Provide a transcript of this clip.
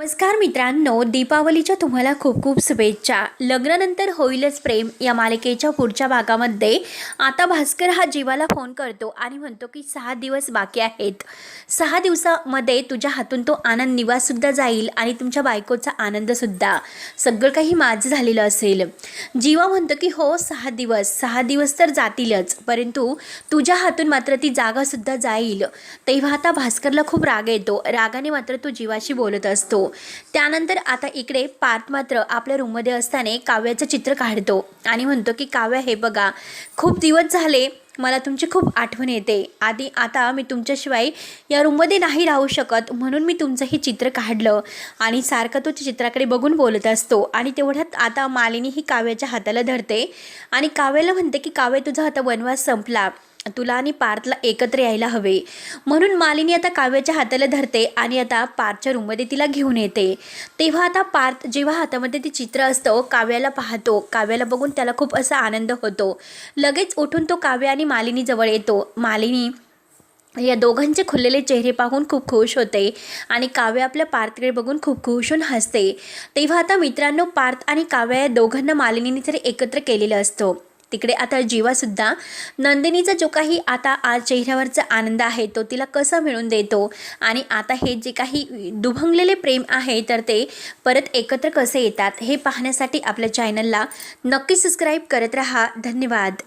नमस्कार मित्रांनो दीपावलीच्या तुम्हाला खूप खूप शुभेच्छा. लग्नानंतर होईलच प्रेम या मालिकेच्या पुढच्या भागामध्ये. आता भास्कर हा जीवाला फोन करतो आणि म्हणतो की सहा दिवस बाकी आहेत. सहा दिवसामध्ये तुझ्या हातून तो आनंद निवाससुद्धा जाईल आणि तुमच्या बायकोचा आनंदसुद्धा. सगळं काही माझं झालेलं असेल. जीवा म्हणतो की हो सहा दिवस. सहा दिवस तर जातीलच. परंतु तुझ्या हातून मात्र ती जागासुद्धा जाईल. तेव्हा आता भास्करला खूप राग येतो. रागाने मात्र तो जीवाशी बोलत असतो. त्यानंतर आता इकडे पार्थ मात्र आपल्या रूममध्ये असताना काव्याचं चित्र काढतो. आणि म्हणतो की काव्य हे बघा. खूप दिवस झाले मला तुमची खूप आठवण येते. आधी आता मी तुमच्याशिवाय या रूममध्ये नाही राहू शकत म्हणून मी तुमचं हे चित्र काढलं. आणि सारखं तो चित्राकडे बघून बोलत असतो. आणि तेवढ्यात आता मालिनी ही काव्याच्या हाताला धरते. आणि काव्याला म्हणते की काव्य तुझा आता वनवास संपला. तुला आणि पार्थला एकत्र यायला हवे. म्हणून मालिनी आता काव्याच्या हाताला धरते आणि आता पार्थच्या रूममध्ये तिला घेऊन येते. तेव्हा आता पार्थ जेव्हा हातामध्ये ते चित्र असतं काव्याला पाहतो. काव्याला बघून त्याला खूप असा आनंद होतो. लगेच उठून तो काव्य आणि मालिनीजवळ येतो. मालिनी या दोघांचे खुललेले चेहरे पाहून खूप खुश होते आणि काव्य आपल्या पार्थकडे बघून खूप खुश होऊन हसते. तेव्हा आता मित्रांनो पार्थ आणि काव्य या दोघांना मालिनीने तरी एकत्र केलेलं असतं. तिकडे आता जीवासुद्धा नंदिनीचा जो काही आता आज चेहऱ्यावरचा आनंद आहे तो तिला कसा मिळून देतो? आणि आता हे जे काही दुभंगलेले प्रेम आहे तर ते परत एकत्र कसे येतात हे पाहण्यासाठी आपल्या चॅनलला नक्की सबस्क्राईब करत राहा. धन्यवाद.